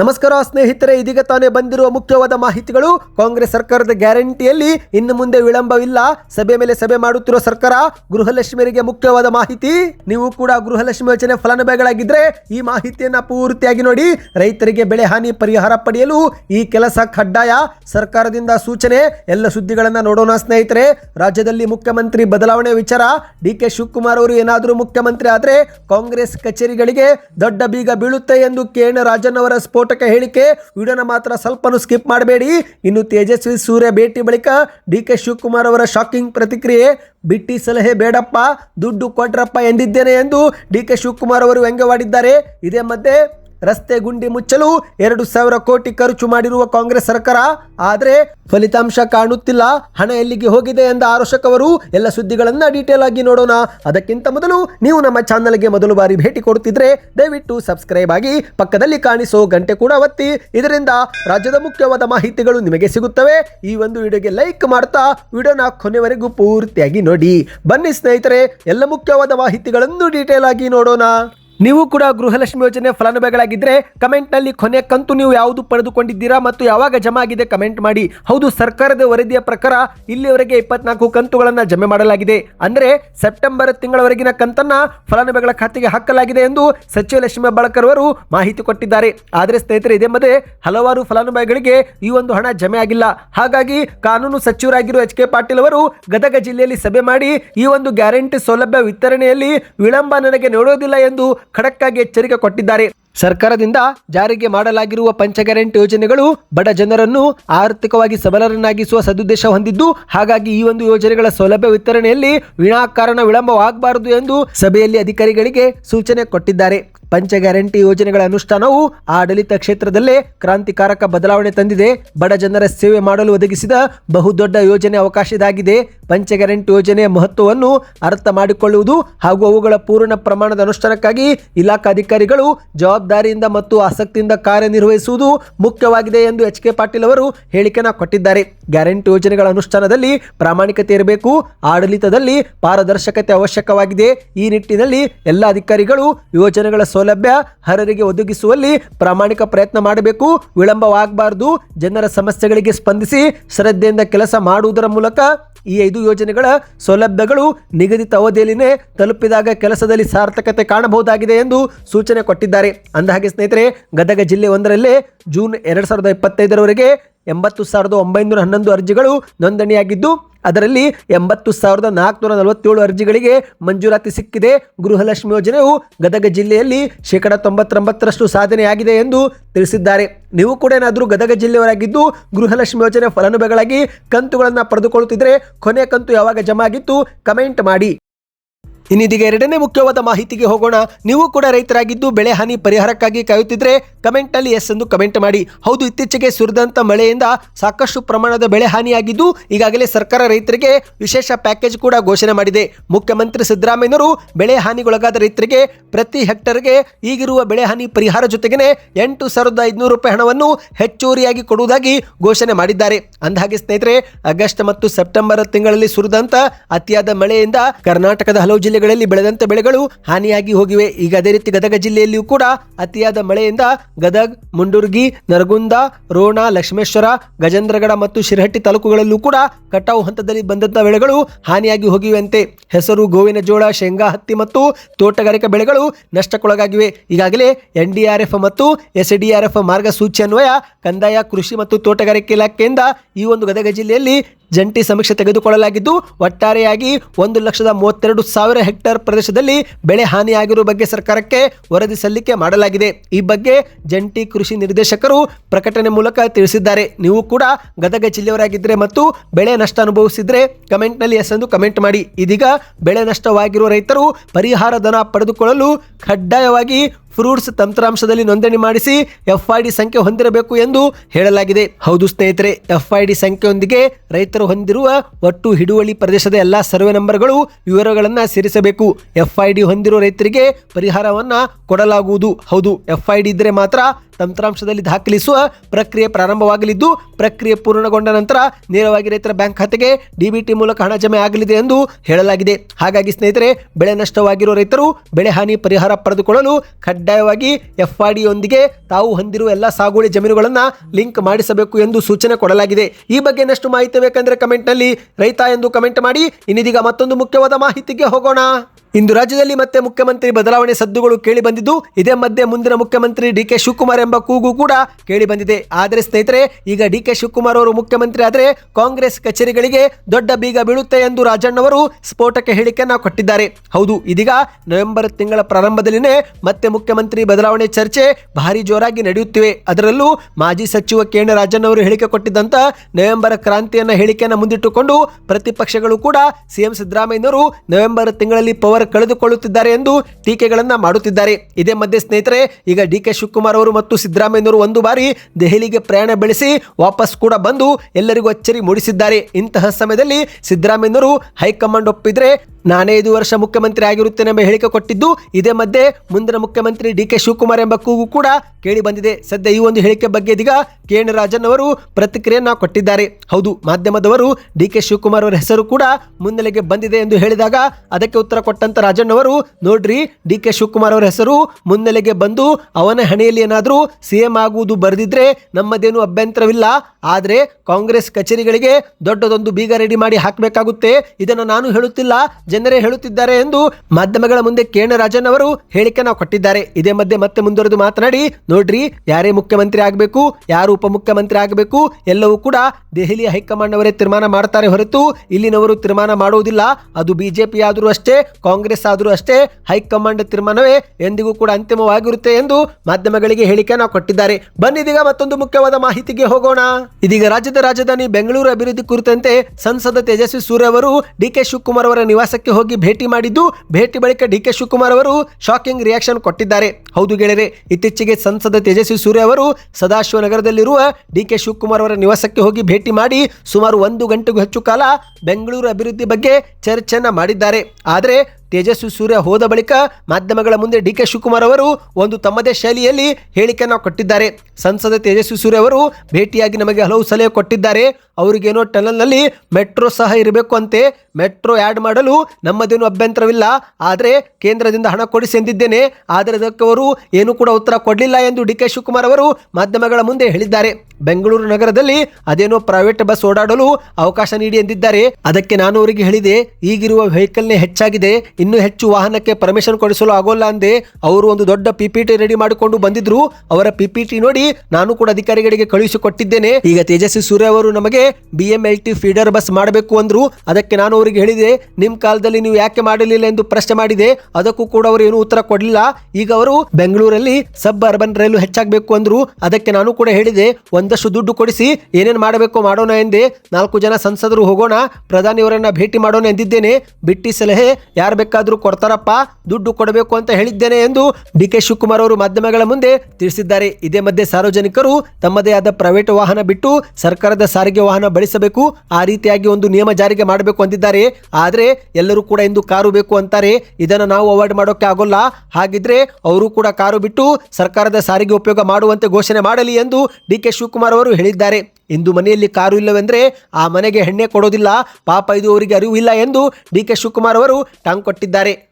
ನಮಸ್ಕಾರ ಸ್ನೇಹಿತರೆ, ಇದೀಗ ತಾನೇ ಬಂದಿರುವ ಮುಖ್ಯವಾದ ಮಾಹಿತಿಗಳು. ಕಾಂಗ್ರೆಸ್ ಸರ್ಕಾರದ ಗ್ಯಾರಂಟಿಯಲ್ಲಿ ಇನ್ನು ಮುಂದೆ ವಿಳಂಬವಿಲ್ಲ. ಸಭೆ ಮೇಲೆ ಸಭೆ ಮಾಡುತ್ತಿರುವ ಸರ್ಕಾರ ಗೃಹಲಕ್ಷ್ಮಿಯರಿಗೆ ಮುಖ್ಯವಾದ ಮಾಹಿತಿ. ನೀವು ಕೂಡ ಗೃಹಲಕ್ಷ್ಮಿ ಯೋಜನೆ ಫಲಾನುಭವಿಗಳಾಗಿದ್ರೆ ಈ ಮಾಹಿತಿಯನ್ನ ಪೂರ್ತಿಯಾಗಿ ನೋಡಿ. ರೈತರಿಗೆ ಬೆಳೆ ಹಾನಿ ಪರಿಹಾರ ಪಡೆಯಲು ಈ ಕೆಲಸ ಕಡ್ಡಾಯ. ಸರ್ಕಾರದಿಂದ ಸೂಚನೆ, ಎಲ್ಲ ಸುದ್ದಿಗಳನ್ನ ನೋಡೋಣ ಸ್ನೇಹಿತರೆ. ರಾಜ್ಯದಲ್ಲಿ ಮುಖ್ಯಮಂತ್ರಿ ಬದಲಾವಣೆ ವಿಚಾರ. ಡಿ ಕೆ ಶಿವಕುಮಾರ್ ಅವರು ಏನಾದರೂ ಮುಖ್ಯಮಂತ್ರಿ ಆದರೆ ಕಾಂಗ್ರೆಸ್ ಕಚೇರಿಗಳಿಗೆ ದೊಡ್ಡ ಬೀಗ ಬೀಳುತ್ತೆ ಎಂದು ಕೆ ಎನ್ ರಾಜನ್ ಅವರ ಸ್ಫೋಟಕ ಹೇಳಿಕೆ. ವಿಡಿಯೋನ ಮಾತ್ರ ಸ್ವಲ್ಪನೂ ಸ್ಕಿಪ್ ಮಾಡಬೇಡಿ. ಇನ್ನು ತೇಜಸ್ವಿ ಸೂರ್ಯ ಭೇಟಿ ಬಳಿಕ ಡಿ ಕೆ ಶಿವಕುಮಾರ್ ಅವರ ಶಾಕಿಂಗ್ ಪ್ರತಿಕ್ರಿಯೆ. ಬಿಟ್ಟಿ ಸಲಹೆ ಬೇಡಪ್ಪ, ದುಡ್ಡು ಕೊಟ್ರಪ್ಪ ಎಂದಿದ್ದೇನೆ ಎಂದು ಡಿ ಕೆ ಶಿವಕುಮಾರ್ ಅವರು ವ್ಯಂಗ್ಯವಾಡಿದ್ದಾರೆ. ಇದೇ ಮಧ್ಯೆ ರಸ್ತೆ ಗುಂಡಿ ಮುಚ್ಚಲು ಎರಡು ಸಾವಿರ ಕೋಟಿ ಖರ್ಚು ಮಾಡಿರುವ ಕಾಂಗ್ರೆಸ್ ಸರ್ಕಾರ. ಆದರೆ ಫಲಿತಾಂಶ ಕಾಣುತ್ತಿಲ್ಲ. ಹಣ ಎಲ್ಲಿಗೆ ಹೋಗಿದೆ ಎಂದ ಆರೋಶಕವರು ಎಲ್ಲ ಸುದ್ದಿಗಳನ್ನು ಡೀಟೇಲ್ ಆಗಿ ನೋಡೋಣ. ಅದಕ್ಕಿಂತ ಮೊದಲು ನೀವು ನಮ್ಮ ಚಾನಲ್ಗೆ ಮೊದಲು ಬಾರಿ ಭೇಟಿ ಕೊಡುತ್ತಿದ್ರೆ ದಯವಿಟ್ಟು ಸಬ್ಸ್ಕ್ರೈಬ್ ಆಗಿ ಪಕ್ಕದಲ್ಲಿ ಕಾಣಿಸೋ ಗಂಟೆ ಕೂಡ ಒತ್ತಿ. ಇದರಿಂದ ರಾಜ್ಯದ ಮುಖ್ಯವಾದ ಮಾಹಿತಿಗಳು ನಿಮಗೆ ಸಿಗುತ್ತವೆ. ಈ ಒಂದು ವಿಡಿಯೋಗೆ ಲೈಕ್ ಮಾಡ್ತಾ ವಿಡಿಯೋನ ಕೊನೆವರೆಗೂ ಪೂರ್ತಿಯಾಗಿ ನೋಡಿ. ಬನ್ನಿ ಸ್ನೇಹಿತರೆ, ಎಲ್ಲ ಮುಖ್ಯವಾದ ಮಾಹಿತಿಗಳನ್ನು ಡೀಟೇಲ್ ಆಗಿ ನೋಡೋಣ. ನೀವು ಕೂಡ ಗೃಹಲಕ್ಷ್ಮಿ ಯೋಜನೆ ಫಲಾನುಭವಿಗಳಾಗಿದ್ದರೆ ಕಮೆಂಟ್ನಲ್ಲಿ ಕೊನೆ ಕಂತು ನೀವು ಯಾವುದು ಪಡೆದುಕೊಂಡಿದ್ದೀರಾ ಮತ್ತು ಯಾವಾಗ ಜಮಾ ಆಗಿದೆ ಕಮೆಂಟ್ ಮಾಡಿ. ಹೌದು, ಸರ್ಕಾರದ ವರದಿಯ ಪ್ರಕಾರ ಇಲ್ಲಿಯವರೆಗೆ ಇಪ್ಪತ್ನಾಲ್ಕು ಕಂತುಗಳನ್ನು ಜಮೆ ಮಾಡಲಾಗಿದೆ. ಅಂದರೆ ಸೆಪ್ಟೆಂಬರ್ ತಿಂಗಳವರೆಗಿನ ಕಂತನ್ನ ಫಲಾನುಭವಿಗಳ ಖಾತೆಗೆ ಹಾಕಲಾಗಿದೆ ಎಂದು ಸಚಿವ ಲಕ್ಷ್ಮಿ ಬಾಳಕರ್ ಅವರು ಮಾಹಿತಿ ಕೊಟ್ಟಿದ್ದಾರೆ. ಆದರೆ ಸ್ನೇಹಿತರೆ, ಇದೇ ಮಧ್ಯೆ ಹಲವಾರು ಫಲಾನುಭವಿಗಳಿಗೆ ಈ ಒಂದು ಹಣ ಜಮೆ ಆಗಿಲ್ಲ. ಹಾಗಾಗಿ ಕಾನೂನು ಸಚಿವರಾಗಿರುವ ಎಚ್ ಕೆ ಪಾಟೀಲ್ ಅವರು ಗದಗ ಜಿಲ್ಲೆಯಲ್ಲಿ ಸಭೆ ಮಾಡಿ ಈ ಒಂದು ಗ್ಯಾರಂಟಿ ಸೌಲಭ್ಯ ವಿತರಣೆಯಲ್ಲಿ ವಿಳಂಬ ನನಗೆ ನೋಡೋದಿಲ್ಲ ಎಂದು ಖಡಕ್ ಎಚ್ಚರಿಕೆ ಕೊಟ್ಟಿದ್ದಾರೆ. ಸರ್ಕಾರದಿಂದ ಜಾರಿಗೆ ಮಾಡಲಾಗಿರುವ ಪಂಚ ಗ್ಯಾರಂಟಿ ಯೋಜನೆಗಳು ಬಡ ಜನರನ್ನು ಆರ್ಥಿಕವಾಗಿ ಸಬಲರನ್ನಾಗಿಸುವ ಸದುದ್ದೇಶ ಹೊಂದಿದ್ದು, ಹಾಗಾಗಿ ಈ ಒಂದು ಯೋಜನೆಗಳ ಸೌಲಭ್ಯ ವಿತರಣೆಯಲ್ಲಿ ವಿನಾಕಾರಣ ವಿಳಂಬವಾಗಬಾರದು ಎಂದು ಸಭೆಯಲ್ಲಿ ಅಧಿಕಾರಿಗಳಿಗೆ ಸೂಚನೆ ಕೊಟ್ಟಿದ್ದಾರೆ. ಪಂಚ ಗ್ಯಾರಂಟಿ ಯೋಜನೆಗಳ ಅನುಷ್ಠಾನವು ಆಡಳಿತ ಕ್ಷೇತ್ರದಲ್ಲೇ ಕ್ರಾಂತಿಕಾರಕ ಬದಲಾವಣೆ ತಂದಿದೆ. ಬಡ ಜನರ ಸೇವೆ ಮಾಡಲು ಒದಗಿಸಿದ ಬಹುದೊಡ್ಡ ಯೋಜನೆ ಅವಕಾಶ ಇದಾಗಿದೆ ಪಂಚ ಗ್ಯಾರಂಟಿ ಯೋಜನೆಯ ಮಹತ್ವವನ್ನು ಅರ್ಥ ಮಾಡಿಕೊಳ್ಳುವುದು ಹಾಗೂ ಅವುಗಳ ಪೂರ್ಣ ಪ್ರಮಾಣದ ಅನುಷ್ಠಾನಕ್ಕಾಗಿ ಇಲಾಖಾ ಅಧಿಕಾರಿಗಳು ಜವಾಬ್ದಾರಿಯಿಂದ ಮತ್ತು ಆಸಕ್ತಿಯಿಂದ ಕಾರ್ಯನಿರ್ವಹಿಸುವುದು ಮುಖ್ಯವಾಗಿದೆ ಎಂದು ಎಚ್ ಕೆ ಪಾಟೀಲ್ ಅವರು ಹೇಳಿಕೆನ ಕೊಟ್ಟಿದ್ದಾರೆ. ಗ್ಯಾರಂಟಿ ಯೋಜನೆಗಳ ಅನುಷ್ಠಾನದಲ್ಲಿ ಪ್ರಾಮಾಣಿಕತೆ ಇರಬೇಕು. ಆಡಳಿತದಲ್ಲಿ ಪಾರದರ್ಶಕತೆ ಅವಶ್ಯಕವಾಗಿದೆ. ಈ ನಿಟ್ಟಿನಲ್ಲಿ ಎಲ್ಲ ಅಧಿಕಾರಿಗಳು ಯೋಜನೆಗಳ ಸೌಲಭ್ಯ ಹರರಿಗೆ ಒದಗಿಸುವಲ್ಲಿ ಪ್ರಾಮಾಣಿಕ ಪ್ರಯತ್ನ ಮಾಡಬೇಕು. ವಿಳಂಬವಾಗಬಾರದು. ಜನರ ಸಮಸ್ಯೆಗಳಿಗೆ ಸ್ಪಂದಿಸಿ ಶ್ರದ್ಧೆಯಿಂದ ಕೆಲಸ ಮಾಡುವುದರ ಮೂಲಕ ಈ ಐದು ಯೋಜನೆಗಳ ಸೌಲಭ್ಯಗಳು ನಿಗದಿತ ಅವಧಿಯಲ್ಲಿನೇ ತಲುಪಿದಾಗ ಕೆಲಸದಲ್ಲಿ ಸಾರ್ಥಕತೆ ಕಾಣಬಹುದಾಗಿದೆ ಎಂದು ಸೂಚನೆ ಕೊಟ್ಟಿದ್ದಾರೆ. ಅಂದಹಾಗೆ ಸ್ನೇಹಿತರೆ, ಗದಗ ಜಿಲ್ಲೆ ಒಂದರಲ್ಲೇ ಜೂನ್ ಎರಡು ಸಾವಿರದ ಇಪ್ಪತ್ತೈದರವರೆಗೆ ಎಂಬತ್ತು ಸಾವಿರದ ಒಂಬೈನೂರ ಹನ್ನೊಂದು ಅರ್ಜಿಗಳು ನೋಂದಣಿಯಾಗಿದ್ದು ಅದರಲ್ಲಿ ಎಂಬತ್ತು ಸಾವಿರದ ನಾಲ್ಕುನೂರ ನಲವತ್ತೇಳು ಅರ್ಜಿಗಳಿಗೆ ಮಂಜೂರಾತಿ ಸಿಕ್ಕಿದೆ. ಗೃಹಲಕ್ಷ್ಮಿ ಯೋಜನೆಯು ಗದಗ ಜಿಲ್ಲೆಯಲ್ಲಿ ಶೇಕಡ ತೊಂಬತ್ತೊಂಬತ್ತರಷ್ಟು ಸಾಧನೆಯಾಗಿದೆ ಎಂದು ತಿಳಿಸಿದ್ದಾರೆ. ನೀವು ಕೂಡ ಏನಾದರೂ ಗದಗ ಜಿಲ್ಲೆಯವರಾಗಿದ್ದು ಗೃಹಲಕ್ಷ್ಮಿ ಯೋಜನೆ ಫಲಾನುಭವಿಗಳಾಗಿ ಕಂತುಗಳನ್ನು ಪಡೆದುಕೊಳ್ಳುತ್ತಿದ್ದರೆ ಕೊನೆ ಕಂತು ಯಾವಾಗ ಜಮಾ ಆಗಿತ್ತು ಕಮೆಂಟ್ ಮಾಡಿ. ಇನ್ನಿದೀಗ ಎರಡನೇ ಮುಖ್ಯವಾದ ಮಾಹಿತಿಗೆ ಹೋಗೋಣ. ನೀವು ಕೂಡ ರೈತರಾಗಿದ್ದು ಬೆಳೆ ಹಾನಿ ಪರಿಹಾರಕ್ಕಾಗಿ ಕಾಯುತ್ತಿದ್ರೆ ಕಮೆಂಟ್ನಲ್ಲಿ ಎಸ್ ಎಂದು ಕಮೆಂಟ್ ಮಾಡಿ. ಹೌದು, ಇತ್ತೀಚೆಗೆ ಸುರಿದಂತ ಮಳೆಯಿಂದ ಸಾಕಷ್ಟು ಪ್ರಮಾಣದ ಬೆಳೆ ಹಾನಿಯಾಗಿದ್ದು ಈಗಾಗಲೇ ಸರ್ಕಾರ ರೈತರಿಗೆ ವಿಶೇಷ ಪ್ಯಾಕೇಜ್ ಕೂಡ ಘೋಷಣೆ ಮಾಡಿದೆ. ಮುಖ್ಯಮಂತ್ರಿ ಸಿದ್ದರಾಮಯ್ಯನವರು ಬೆಳೆ ಹಾನಿಗೊಳಗಾದ ರೈತರಿಗೆ ಪ್ರತಿ ಹೆಕ್ಟರ್ಗೆ ಈಗಿರುವ ಬೆಳೆ ಹಾನಿ ಪರಿಹಾರ ಜೊತೆಗೇನೆ ಎಂಟು ಸಾವಿರದ ಐದುನೂರು ರೂಪಾಯಿ ಹಣವನ್ನು ಹೆಚ್ಚುವರಿಯಾಗಿ ಕೊಡುವುದಾಗಿ ಘೋಷಣೆ ಮಾಡಿದ್ದಾರೆ. ಅಂದಹಾಗೆ ಸ್ನೇಹಿತರೆ, ಆಗಸ್ಟ್ ಮತ್ತು ಸೆಪ್ಟೆಂಬರ್ ತಿಂಗಳಲ್ಲಿ ಸುರಿದಂತ ಅತಿಯಾದ ಮಳೆಯಿಂದ ಕರ್ನಾಟಕದ ಹಲವು ಜಿಲ್ಲೆಗಳಲ್ಲಿ ಬೆಳೆದಂತ ಬೆಳೆಗಳು ಹಾನಿಯಾಗಿ ಹೋಗಿವೆ. ಈಗ ಅದೇ ರೀತಿ ಗದಗ ಜಿಲ್ಲೆಯಲ್ಲಿಯೂ ಕೂಡ ಅತಿಯಾದ ಮಳೆಯಿಂದ ಗದಗ್, ಮುಂಡುರ್ಗಿ, ನರಗುಂದ, ರೋಣ, ಲಕ್ಷ್ಮೇಶ್ವರ, ಗಜೇಂದ್ರಗಡ ಮತ್ತು ಶಿರಹಟ್ಟಿ ತಾಲೂಕುಗಳಲ್ಲೂ ಕೂಡ ಕಟಾವು ಹಂತದಲ್ಲಿ ಬಂದಂತ ಬೆಳೆಗಳು ಹಾನಿಯಾಗಿ ಹೋಗಿವೆಯಂತೆ. ಹೆಸರು, ಗೋವಿನ ಜೋಳ, ಶೇಂಗಾ, ಹತ್ತಿ ಮತ್ತು ತೋಟಗಾರಿಕಾ ಬೆಳೆಗಳು ನಷ್ಟಕ್ಕೊಳಗಾಗಿವೆ. ಈಗಾಗಲೇ ಎನ್ ಡಿ ಆರ್ ಎಫ್ ಮತ್ತು ಎಸ್ಡಿಆರ್ಎಫ್ ಮಾರ್ಗಸೂಚಿ ಅನ್ವಯ ಕಂದಾಯ, ಕೃಷಿ ಮತ್ತು ತೋಟಗಾರಿಕೆ ಇಲಾಖೆಯಿಂದ ಈ ಒಂದು ಗದಗ ಜಿಲ್ಲೆಯಲ್ಲಿ ಜಂಟಿ ಸಮೀಕ್ಷೆ ತೆಗೆದುಕೊಳ್ಳಲಾಗಿದ್ದು, ಒಟ್ಟಾರೆಯಾಗಿ ಒಂದು ಲಕ್ಷದ ಮೂವತ್ತೆರಡು ಸಾವಿರ ಹೆಕ್ಟೇರ್ ಪ್ರದೇಶದಲ್ಲಿ ಬೆಳೆ ಹಾನಿಯಾಗಿರುವ ಬಗ್ಗೆ ಸರ್ಕಾರಕ್ಕೆ ವರದಿ ಸಲ್ಲಿಕೆ ಮಾಡಲಾಗಿದೆ. ಈ ಬಗ್ಗೆ ಜಂಟಿ ಕೃಷಿ ನಿರ್ದೇಶಕರು ಪ್ರಕಟಣೆ ಮೂಲಕ ತಿಳಿಸಿದ್ದಾರೆ. ನೀವು ಕೂಡ ಗದಗ ಜಿಲ್ಲೆಯವರಾಗಿದ್ದರೆ ಮತ್ತು ಬೆಳೆ ನಷ್ಟ ಅನುಭವಿಸಿದ್ರೆ ಕಮೆಂಟ್ನಲ್ಲಿ ಎಸ್ ಕಮೆಂಟ್ ಮಾಡಿ. ಇದೀಗ ಬೆಳೆ ನಷ್ಟವಾಗಿರುವ ರೈತರು ಪರಿಹಾರ ಧನ ಪಡೆದುಕೊಳ್ಳಲು ಕಡ್ಡಾಯವಾಗಿ ಫ್ರೂಟ್ಸ್ ತಂತ್ರಾಂಶದಲ್ಲಿ ನೋಂದಣಿ ಮಾಡಿಸಿ ಎಫ್ ಐ ಡಿ ಸಂಖ್ಯೆ ಹೊಂದಿರಬೇಕು ಎಂದು ಹೇಳಲಾಗಿದೆ. ಹೌದು ಸ್ನೇಹಿತರೆ, ಎಫ್ ಐ ಡಿ ಸಂಖ್ಯೆಯೊಂದಿಗೆ ರೈತರು ಹೊಂದಿರುವ ಒಟ್ಟು ಹಿಡುವಳಿ ಪ್ರದೇಶದ ಎಲ್ಲಾ ಸರ್ವೆ ನಂಬರ್ಗಳು ವಿವರಗಳನ್ನು ಸೇರಿಸಬೇಕು. ಎಫ್ ಐ ಡಿ ಹೊಂದಿರುವ ರೈತರಿಗೆ ಪರಿಹಾರವನ್ನ ಕೊಡಲಾಗುವುದು. ಹೌದು, ಎಫ್ ಐ ಡಿ ಇದ್ರೆ ಮಾತ್ರ ತಂತ್ರಾಂಶದಲ್ಲಿ ದಾಖಲಿಸುವ ಪ್ರಕ್ರಿಯೆ ಪ್ರಾರಂಭವಾಗಲಿದ್ದು, ಪ್ರಕ್ರಿಯೆ ಪೂರ್ಣಗೊಂಡ ನಂತರ ನೇರವಾಗಿ ರೈತರ ಬ್ಯಾಂಕ್ ಖಾತೆಗೆ ಡಿಬಿಟಿ ಮೂಲಕ ಹಣ ಜಮೆ ಆಗಲಿದೆ ಎಂದು ಹೇಳಲಾಗಿದೆ. ಹಾಗಾಗಿ ಸ್ನೇಹಿತರೆ, ಬೆಳೆ ನಷ್ಟವಾಗಿರುವ ರೈತರು ಬೆಳೆ ಹಾನಿ ಪರಿಹಾರ ಪಡೆದುಕೊಳ್ಳಲು ಕಡ್ಡಾಯವಾಗಿ ಎಫ್ಆರ್ಡಿಯೊಂದಿಗೆ ತಾವು ಹೊಂದಿರುವ ಎಲ್ಲ ಸಾಗುವಳಿ ಜಮೀನುಗಳನ್ನು ಲಿಂಕ್ ಮಾಡಿಸಬೇಕು ಎಂದು ಸೂಚನೆ ಕೊಡಲಾಗಿದೆ. ಈ ಬಗ್ಗೆ ಇನ್ನಷ್ಟು ಮಾಹಿತಿ ಬೇಕಂದ್ರೆ ಕಮೆಂಟ್ನಲ್ಲಿ ರೈತ ಎಂದು ಕಮೆಂಟ್ ಮಾಡಿ. ಇನ್ನಿದೀಗ ಮತ್ತೊಂದು ಮುಖ್ಯವಾದ ಮಾಹಿತಿಗೆ ಹೋಗೋಣ. ಇಂದು ರಾಜ್ಯದಲ್ಲಿ ಮತ್ತೆ ಮುಖ್ಯಮಂತ್ರಿ ಬದಲಾವಣೆ ಸದ್ದುಗಳು ಕೇಳಿ ಬಂದಿದ್ದು ಇದೇ ಮಧ್ಯೆ ಮುಂದಿನ ಮುಖ್ಯಮಂತ್ರಿ ಡಿ ಕೆ ಶಿವಕುಮಾರ್ ಎಂಬ ಕೂಗು ಕೂಡ ಕೇಳಿ ಬಂದಿದೆ ಆದರೆ ಸ್ನೇಹಿತರೆ, ಈಗ ಡಿ ಕೆ ಶಿವಕುಮಾರ್ ಅವರು ಮುಖ್ಯಮಂತ್ರಿ ಆದರೆ ಕಾಂಗ್ರೆಸ್ ಕಚೇರಿಗಳಿಗೆ ದೊಡ್ಡ ಬೀಗ ಬೀಳುತ್ತೆ ಎಂದು ರಾಜಣ್ಣವರು ಸ್ಫೋಟಕ ಹೇಳಿಕೆಯನ್ನ ಕೊಟ್ಟಿದ್ದಾರೆ. ಹೌದು, ಇದೀಗ ನವೆಂಬರ್ ತಿಂಗಳ ಪ್ರಾರಂಭದಲ್ಲಿನೇ ಮತ್ತೆ ಮುಖ್ಯಮಂತ್ರಿ ಬದಲಾವಣೆ ಚರ್ಚೆ ಭಾರಿ ಜೋರಾಗಿ ನಡೆಯುತ್ತಿವೆ. ಅದರಲ್ಲೂ ಮಾಜಿ ಸಚಿವ ಕೆ ಎನ್ ರಾಜಣ್ಣವರು ಹೇಳಿಕೆ ಕೊಟ್ಟಿದ್ದಂತ ನವೆಂಬರ್ ಕ್ರಾಂತಿಯನ್ನ ಹೇಳಿಕೆಯನ್ನು ಮುಂದಿಟ್ಟುಕೊಂಡು ಪ್ರತಿಪಕ್ಷಗಳು ಕೂಡ ಸಿಎಂ ಸಿದ್ದರಾಮಯ್ಯನವರು ನವೆಂಬರ್ ತಿಂಗಳಲ್ಲಿ ಪವರ್ ಕಳೆದುಕೊಳ್ಳುತ್ತಿದ್ದಾರೆ ಎಂದು ಟೀಕೆಗಳನ್ನ ಮಾಡುತ್ತಿದ್ದಾರೆ. ಇದೇ ಮಧ್ಯೆ ಸ್ನೇಹಿತರೆ, ಈಗ ಡಿ ಕೆ ಶಿವಕುಮಾರ್ ಅವರು ಮತ್ತು ಸಿದ್ದರಾಮಯ್ಯನವರು ಒಂದು ಬಾರಿ ದೆಹಲಿಗೆ ಪ್ರಯಾಣ ಬೆಳೆಸಿ ವಾಪಸ್ ಕೂಡ ಬಂದು ಎಲ್ಲರಿಗೂ ಅಚ್ಚರಿ ಮೂಡಿಸಿದ್ದಾರೆ. ಇಂತಹ ಸಮಯದಲ್ಲಿ ಸಿದ್ದರಾಮಯ್ಯನವರು ಹೈಕಮಾಂಡ್ ಒಪ್ಪಿದ್ರೆ ನಾನೇ ಐದು ವರ್ಷ ಮುಖ್ಯಮಂತ್ರಿ ಆಗಿರುತ್ತೇನೆ ಎಂಬ ಹೇಳಿಕೆ ಕೊಟ್ಟಿದ್ದು, ಇದೇ ಮಧ್ಯೆ ಮುಂದಿನ ಮುಖ್ಯಮಂತ್ರಿ ಡಿ ಕೆ ಶಿವಕುಮಾರ್ ಎಂಬ ಕೂಗು ಕೂಡ ಕೇಳಿ ಬಂದಿದೆ. ಸದ್ಯ ಈ ಒಂದು ಹೇಳಿಕೆ ಬಗ್ಗೆ ಇದೀಗ ಕೆ ಎನ್ ರಾಜನ್ ಅವರು ಪ್ರತಿಕ್ರಿಯೆಯನ್ನ ಕೊಟ್ಟಿದ್ದಾರೆ. ಹೌದು, ಮಾಧ್ಯಮದವರು ಡಿ ಕೆ ಶಿವಕುಮಾರ್ ಅವರ ಹೆಸರು ಕೂಡ ಮುನ್ನೆಲೆಗೆ ಬಂದಿದೆ ಎಂದು ಹೇಳಿದಾಗ ಅದಕ್ಕೆ ಉತ್ತರ ಕೊಟ್ಟಂತ ರಾಜನ್ ಅವರು, ನೋಡ್ರಿ, ಡಿ ಕೆ ಶಿವಕುಮಾರ್ ಅವರ ಹೆಸರು ಮುನ್ನೆಲೆಗೆ ಬಂದು ಅವನ ಹಣೆಯಲ್ಲಿ ಏನಾದರೂ ಸಿಎಂ ಆಗುವುದು ಬರೆದಿದ್ರೆ ನಮ್ಮದೇನು ಅಭ್ಯಂತರವಿಲ್ಲ. ಆದರೆ ಕಾಂಗ್ರೆಸ್ ಕಚೇರಿಗಳಿಗೆ ದೊಡ್ಡದೊಂದು ಬೀಗ ರೆಡಿ ಮಾಡಿ ಹಾಕಬೇಕಾಗುತ್ತೆ. ಇದನ್ನು ನಾನು ಹೇಳುತ್ತಿಲ್ಲ. ಜನರೇ ಹೇಳುತ್ತಿದ್ದಾರೆ ಎಂದು ಮಾಧ್ಯಮಗಳ ಮುಂದೆ ಕೇಣ ಎನ್ ರಾಜನ್ ಅವರು ಹೇಳಿಕೆನ ಕೊಟ್ಟಿದ್ದಾರೆ. ಇದೇ ಮಧ್ಯೆ ಮತ್ತೆ ಮುಂದುವರೆದು ಮಾತನಾಡಿ, ನೋಡ್ರಿ, ಯಾರೇ ಮುಖ್ಯಮಂತ್ರಿ ಆಗಬೇಕು, ಯಾರು ಉಪಮುಖ್ಯಮಂತ್ರಿ ಆಗಬೇಕು, ಎಲ್ಲವೂ ಕೂಡ ದೆಹಲಿ ಹೈಕಮಾಂಡ್ ಅವರೇ ತೀರ್ಮಾನ ಮಾಡ್ತಾರೆ ಹೊರತು ಇಲ್ಲಿನವರು ತೀರ್ಮಾನ ಮಾಡುವುದಿಲ್ಲ. ಅದು ಬಿಜೆಪಿ ಆದರೂ ಅಷ್ಟೇ, ಕಾಂಗ್ರೆಸ್ ಆದರೂ ಅಷ್ಟೇ, ಹೈಕಮಾಂಡ್ ತೀರ್ಮಾನವೇ ಎಂದಿಗೂ ಕೂಡ ಅಂತಿಮವಾಗಿರುತ್ತೆ ಎಂದು ಮಾಧ್ಯಮಗಳಿಗೆ ಹೇಳಿಕೆನ ಕೊಟ್ಟಿದ್ದಾರೆ. ಬನ್ನಿದೀಗ ಮತ್ತೊಂದು ಮುಖ್ಯವಾದ ಮಾಹಿತಿಗೆ ಹೋಗೋಣ. ಇದೀಗ ರಾಜ್ಯದ ರಾಜಧಾನಿ ಬೆಂಗಳೂರು ಅಭಿವೃದ್ಧಿ ಕುರಿತಂತೆ ಸಂಸದ ತೇಜಸ್ವಿ ಸೂರ್ಯ ಅವರು ಡಿ ಕೆ ಶಿವಕುಮಾರ್ ಅವರ ನಿವಾಸಕ್ಕೆ ಹೋಗಿ ಭೇಟಿ ಮಾಡಿದ್ದು ಭೇಟಿ ಬಳಿಕ ಡಿ ಕೆ ಶಿವಕುಮಾರ್ ಅವರು ಶಾಕಿಂಗ್ ರಿಯಾಕ್ಷನ್ ಕೊಟ್ಟಿದ್ದಾರೆ. ಹೌದು ಗೆಳೆಯರೆ, ಇತ್ತೀಚೆಗೆ ಸಂಸದ ತೇಜಸ್ವಿ ಸೂರ್ಯ ಅವರು ಸದಾಶಿವನಗರದಲ್ಲಿರುವ ಡಿ ಕೆ ಶಿವಕುಮಾರ್ ಅವರ ನಿವಾಸಕ್ಕೆ ಹೋಗಿ ಭೇಟಿ ಮಾಡಿ ಸುಮಾರು ಒಂದು ಗಂಟೆಗೂ ಹೆಚ್ಚು ಕಾಲ ಬೆಂಗಳೂರು ಅಭಿವೃದ್ಧಿ ಬಗ್ಗೆ ಚರ್ಚೆಯನ್ನ ಮಾಡಿದ್ದಾರೆ. ಆದರೆ ತೇಜಸ್ವಿ ಸೂರ್ಯ ಹೋದ ಬಳಿಕ ಮಾಧ್ಯಮಗಳ ಮುಂದೆ ಡಿ ಕೆ ಶಿವಕುಮಾರ್ ಅವರು ಒಂದು ತಮ್ಮದೇ ಶೈಲಿಯಲ್ಲಿ ಹೇಳಿಕೆಯನ್ನು ಕೊಟ್ಟಿದ್ದಾರೆ. ಸಂಸದ ತೇಜಸ್ವಿ ಸೂರ್ಯ ಅವರು ಭೇಟಿಯಾಗಿ ನಮಗೆ ಹಲವು ಸಲಹೆ ಕೊಟ್ಟಿದ್ದಾರೆ. ಅವರಿಗೇನೋ ಟನಲ್ನಲ್ಲಿ ಮೆಟ್ರೋ ಸಹ ಇರಬೇಕು ಅಂತೆ. ಮೆಟ್ರೋ ಆ್ಯಡ್ ಮಾಡಲು ನಮ್ಮದೇನು ಅಭ್ಯಂತರವಿಲ್ಲ. ಆದರೆ ಕೇಂದ್ರದಿಂದ ಹಣ ಕೊಡಿಸಿ ಎಂದಿದ್ದೇನೆ. ಆದರೆ ಅದಕ್ಕೆ ಅವರು ಏನೂ ಕೂಡ ಉತ್ತರ ಕೊಡಲಿಲ್ಲ ಎಂದು ಡಿ ಕೆ ಶಿವಕುಮಾರ್ ಅವರು ಮಾಧ್ಯಮಗಳ ಮುಂದೆ ಹೇಳಿದ್ದಾರೆ. ಬೆಂಗಳೂರು ನಗರದಲ್ಲಿ ಅದೇನೋ ಪ್ರೈವೇಟ್ ಬಸ್ ಓಡಾಡಲು ಅವಕಾಶ ನೀಡಿ ಎಂದಿದ್ದಾರೆ. ಅದಕ್ಕೆ ನಾನು ಅವರಿಗೆ ಹೇಳಿದೆ, ಈಗಿರುವ ವೆಹಿಕಲ್ನೇ ಹೆಚ್ಚಾಗಿದೆ. ಇನ್ನೂ ಹೆಚ್ಚು ವಾಹನಕ್ಕೆ ಪರ್ಮಿಷನ್ ಕೊಡಿಸಲು ಆಗೋಲ್ಲ ಅಂದೆ. ಅವರು ಒಂದು ದೊಡ್ಡ ಪಿಪಿಟಿ ರೆಡಿ ಮಾಡಿಕೊಂಡು ಬಂದಿದ್ರು. ಅವರ ಪಿಪಿಟಿ ನೋಡಿ ನಾನು ಕೂಡ ಅಧಿಕಾರಿಗಳಿಗೆ ಕಳುಹಿಸಿಕೊಟ್ಟಿದ್ದೇನೆ ಈಗ ತೇಜಸ್ವಿ ಸೂರ್ಯ ಅವರು ನಮಗೆ B M L T feeder bus ಮಾಡಬೇಕು ಅಂದ್ರು, ಅದಕ್ಕೆ ನಾನು ಅವರಿಗೆ ಹೇಳಿದೆ, ನಿಮ್ ಕಾಲದಲ್ಲಿ ನೀವು ಯಾಕೆ ಮಾಡಲಿಲ್ಲ ಎಂದು ಪ್ರಶ್ನೆ ಮಾಡಿದೆ, ಅದಕ್ಕೂ ಕೂಡ ಅವರು ಏನು ಉತ್ತರ ಕೊಡಲಿಲ್ಲ. ಈಗ ಅವರು ಬೆಂಗಳೂರಲ್ಲಿ ಸಬ್ ಅರ್ಬನ್ ರೈಲು ಹೆಚ್ಚಾಗಬೇಕು ಅಂದ್ರು, ಅದಕ್ಕೆ ನಾನು ಕೂಡ ಹೇಳಿದೆ, ಒಂದಷ್ಟು ದುಡ್ಡು ಕೊಡಿಸಿ, ಏನೇನು ಮಾಡಬೇಕು ಮಾಡೋಣ ಎಂದೇ. ನಾಲ್ಕು ಜನ ಸಂಸದರು ಹೋಗೋಣ, ಪ್ರಧಾನಿಯವರನ್ನ ಭೇಟಿ ಮಾಡೋಣ ಎಂದಿದ್ದೇನೆ. ಬಿಟ್ಟಿ ಸಲಹೆ ಯಾರು ಬೇಕಾದರೂ ಕೊಡ್ತಾರಪ್ಪ, ದುಡ್ಡು ಕೊಡಬೇಕು ಅಂತ ಹೇಳಿದ್ದೇನೆ ಎಂದು ಡಿ ಕೆ ಶಿವಕುಮಾರ್ ಅವರು ಮಾಧ್ಯಮಗಳ ಮುಂದೆ ತಿಳಿಸಿದ್ದಾರೆ. ಇದೇ ಮಧ್ಯೆ ಸಾರ್ವಜನಿಕರು ತಮ್ಮದೇ ಆದ ಪ್ರೈವೇಟ್ ವಾಹನ ಬಿಟ್ಟು ಸರ್ಕಾರದ ಸಾರಿಗೆ ವಾಹನ ಬಳಸಬೇಕು ಆ ರೀತಿಯಾಗಿ ಒಂದು ನಿಯಮ ಜಾರಿಗೆ ಮಾಡಬೇಕು ಅಂದಿದ್ದಾರೆ. ಆದರೆ ಎಲ್ಲರೂ ಕೂಡ ಇಂದು ಕಾರು ಬೇಕು ಅಂತಾರೆ. ಇದನ್ನು ನಾವು ಅವಾಯ್ಡ್ ಮಾಡೋಕೆ ಆಗೋಲ್ಲ. ಹಾಗಿದ್ರೆ ಅವರು ಕೂಡ ಕಾರು ಬಿಟ್ಟು ಸರ್ಕಾರದ ಸಾರಿಗೆ ಉಪಯೋಗ ಮಾಡುವಂತೆ ಘೋಷಣೆ ಮಾಡಲಿ ಎಂದು ಡಿ ಕೆ ಶಿವಕುಮಾರ್ ಅವರು ಹೇಳಿದ್ದಾರೆ. ಇಂದು ಮನೆಯಲ್ಲಿ ಕಾರು ಇಲ್ಲವೆಂದರೆ ಆ ಮನೆಗೆ ಹೆಣ್ಣೆ ಕೊಡೋದಿಲ್ಲ, ಪಾಪ ಇದು ಅವರಿಗೆ ಅರಿವು ಇಲ್ಲ ಎಂದು ಡಿ ಕೆ ಶಿವಕುಮಾರ್ ಅವರು ಟಾಂಗ್ ಕೊಟ್ಟಿದ್ದಾರೆ.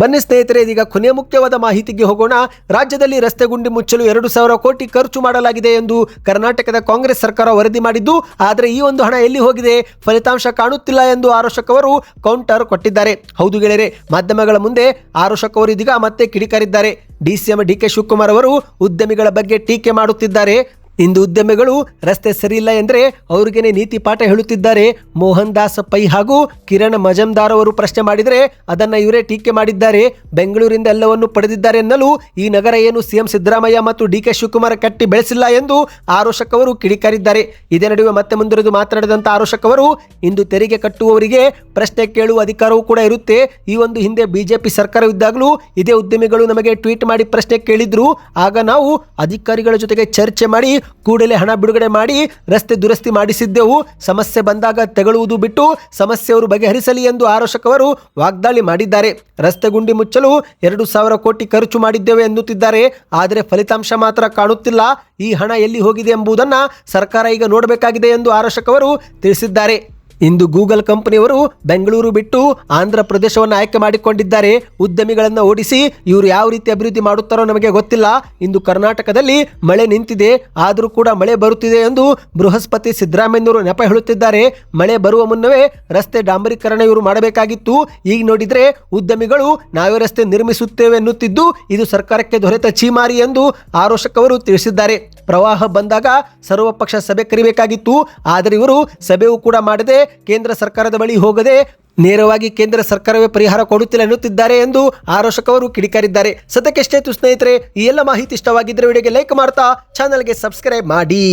ಬನ್ನಿ ಸ್ನೇಹಿತರೆ, ಇದೀಗ ಕೊನೆಯ ಮುಖ್ಯವಾದ ಮಾಹಿತಿಗೆ ಹೋಗೋಣ. ರಾಜ್ಯದಲ್ಲಿ ರಸ್ತೆ ಗುಂಡಿ ಮುಚ್ಚಲು ಎರಡು ಸಾವಿರ ಕೋಟಿ ಖರ್ಚು ಮಾಡಲಾಗಿದೆ ಎಂದು ಕರ್ನಾಟಕದ ಕಾಂಗ್ರೆಸ್ ಸರ್ಕಾರ ವರದಿ ಮಾಡಿದ್ದು, ಆದರೆ ಈ ಒಂದು ಹಣ ಎಲ್ಲಿ ಹೋಗಿದೆ? ಫಲಿತಾಂಶ ಕಾಣುತ್ತಿಲ್ಲ ಎಂದು ಆರೋಶಕ್ ಅವರು ಕೌಂಟರ್ ಕೊಟ್ಟಿದ್ದಾರೆ. ಹೌದು ಗೆಳೆಯರೆ, ಮಾಧ್ಯಮಗಳ ಮುಂದೆ ಆರೋಶಕ್ ಅವರು ಇದೀಗ ಮತ್ತೆ ಕಿಡಿಕಾರಿದ್ದಾರೆ. ಡಿಸಿಎಂ ಡಿ ಕೆ ಶಿವಕುಮಾರ್ ಅವರು ಉದ್ಯಮಿಗಳ ಬಗ್ಗೆ ಟೀಕೆ ಮಾಡುತ್ತಿದ್ದಾರೆ. ಇಂದು ಉದ್ಯಮಿಗಳು ರಸ್ತೆ ಸರಿಯಿಲ್ಲ ಎಂದರೆ ಅವ್ರಿಗೇನೆ ನೀತಿ ಪಾಠ ಹೇಳುತ್ತಿದ್ದಾರೆ. ಮೋಹನ್ ದಾಸ್ ಪೈ ಹಾಗೂ ಕಿರಣ್ ಮಜಮ್ದಾರ್ ಅವರು ಪ್ರಶ್ನೆ ಮಾಡಿದರೆ ಅದನ್ನ ಇವರೇ ಟೀಕೆ ಮಾಡಿದ್ದಾರೆ. ಬೆಂಗಳೂರಿಂದ ಎಲ್ಲವನ್ನು ಪಡೆದಿದ್ದಾರೆ ಎನ್ನಲು ಈ ನಗರ ಏನು ಸಿಎಂ ಸಿದ್ದರಾಮಯ್ಯ ಮತ್ತು ಡಿ ಕೆ ಶಿವಕುಮಾರ್ ಕಟ್ಟಿ ಬೆಳೆಸಿಲ್ಲ ಎಂದು ಆರೋಶಕ್ ಅವರು ಕಿಡಿಕಾರಿದ್ದಾರೆ. ಇದೇ ನಡುವೆ ಮತ್ತೆ ಮುಂದುವರೆದು ಮಾತನಾಡಿದಂಥ ಆರೋಶಕ್ ಅವರು, ಇಂದು ತೆರಿಗೆ ಕಟ್ಟುವವರಿಗೆ ಪ್ರಶ್ನೆ ಕೇಳುವ ಅಧಿಕಾರವೂ ಕೂಡ ಇರುತ್ತೆ. ಈ ಒಂದು ಹಿಂದೆ ಬಿಜೆಪಿ ಸರ್ಕಾರವಿದ್ದಾಗಲೂ ಇದೇ ಉದ್ಯಮಿಗಳು ನಮಗೆ ಟ್ವೀಟ್ ಮಾಡಿ ಪ್ರಶ್ನೆ ಕೇಳಿದ್ರು. ಆಗ ನಾವು ಅಧಿಕಾರಿಗಳ ಜೊತೆಗೆ ಚರ್ಚೆ ಮಾಡಿ ಕೂಡಲೇ ಹಣ ಬಿಡುಗಡೆ ಮಾಡಿ ರಸ್ತೆ ದುರಸ್ತಿ ಮಾಡಿಸಿದ್ದೆವು. ಸಮಸ್ಯೆ ಬಂದಾಗ ತೆಗಳುವುದು ಬಿಟ್ಟು ಸಮಸ್ಯೆಯವರು ಬಗೆಹರಿಸಲಿ ಎಂದು ಆರೋಶಕವರು ವಾಗ್ದಾಳಿ ಮಾಡಿದ್ದಾರೆ. ರಸ್ತೆ ಗುಂಡಿ ಮುಚ್ಚಲು ಎರಡು ಸಾವಿರ ಕೋಟಿ ಖರ್ಚು ಮಾಡಿದ್ದೇವೆ ಎನ್ನುತ್ತಿದ್ದಾರೆ. ಆದರೆ ಫಲಿತಾಂಶ ಮಾತ್ರ ಕಾಣುತ್ತಿಲ್ಲ. ಈ ಹಣ ಎಲ್ಲಿ ಹೋಗಿದೆ ಎಂಬುದನ್ನು ಸರ್ಕಾರ ಈಗ ನೋಡಬೇಕಾಗಿದೆ ಎಂದು ಆರೋಶಕವರು ತಿಳಿಸಿದ್ದಾರೆ. ಇಂದು ಗೂಗಲ್ ಕಂಪನಿಯವರು ಬೆಂಗಳೂರು ಬಿಟ್ಟು ಆಂಧ್ರ ಪ್ರದೇಶವನ್ನು ಆಯ್ಕೆ ಮಾಡಿಕೊಂಡಿದ್ದಾರೆ. ಉದ್ಯಮಿಗಳನ್ನು ಓಡಿಸಿ ಇವರು ಯಾವ ರೀತಿ ಅಭಿವೃದ್ಧಿ ಮಾಡುತ್ತಾರೋ ನಮಗೆ ಗೊತ್ತಿಲ್ಲ. ಇಂದು ಕರ್ನಾಟಕದಲ್ಲಿ ಮಳೆ ನಿಂತಿದೆ. ಆದರೂ ಕೂಡ ಮಳೆ ಬರುತ್ತಿದೆ ಎಂದು ಬೃಹಸ್ಪತಿ ಸಿದ್ದರಾಮಯ್ಯನವರು ನೆಪ ಹೇಳುತ್ತಿದ್ದಾರೆ. ಮಳೆ ಬರುವ ಮುನ್ನವೇ ರಸ್ತೆ ಡಾಂಬರೀಕರಣ ಇವರು ಮಾಡಬೇಕಾಗಿತ್ತು. ಈಗ ನೋಡಿದರೆ ಉದ್ಯಮಿಗಳು ನಾವೇ ರಸ್ತೆ ನಿರ್ಮಿಸುತ್ತೇವೆ ಎನ್ನುತ್ತಿದ್ದು ಇದು ಸರ್ಕಾರಕ್ಕೆ ದೊರೆತ ಚೀಮಾರಿ ಎಂದು ಆರೋಶಕವರು ತಿಳಿಸಿದ್ದಾರೆ. ಪ್ರವಾಹ ಬಂದಾಗ ಸರ್ವಪಕ್ಷ ಸಭೆ ಕರಿಬೇಕಾಗಿತ್ತು. ಆದರೆ ಇವರು ಸಭೆಯೂ ಕೂಡ ಮಾಡದೆ ಕೇಂದ್ರ ಸರ್ಕಾರದ ಬಳಿ ಹೋಗದೆ ನೇರವಾಗಿ ಕೇಂದ್ರ ಸರ್ಕಾರವೇ ಪರಿಹಾರ ಕೊಡುತ್ತಿಲ್ಲ ಎನ್ನುತ್ತಿದ್ದಾರೆ ಎಂದು ಆರೋಶಕವರು ಕಿಡಿಕಾರಿದ್ದಾರೆ. ಸದ್ಯಕ್ಕೆ ಸ್ನೇಹಿತರೆ, ಈ ಎಲ್ಲ ಮಾಹಿತಿ ಇಷ್ಟವಾಗಿದ್ದರೆ ವಿಡಿಯೋಗೆ ಲೈಕ್ ಮಾಡ್ತಾ ಚಾನಲ್ಗೆ ಸಬ್ಸ್ಕ್ರೈಬ್ ಮಾಡಿ.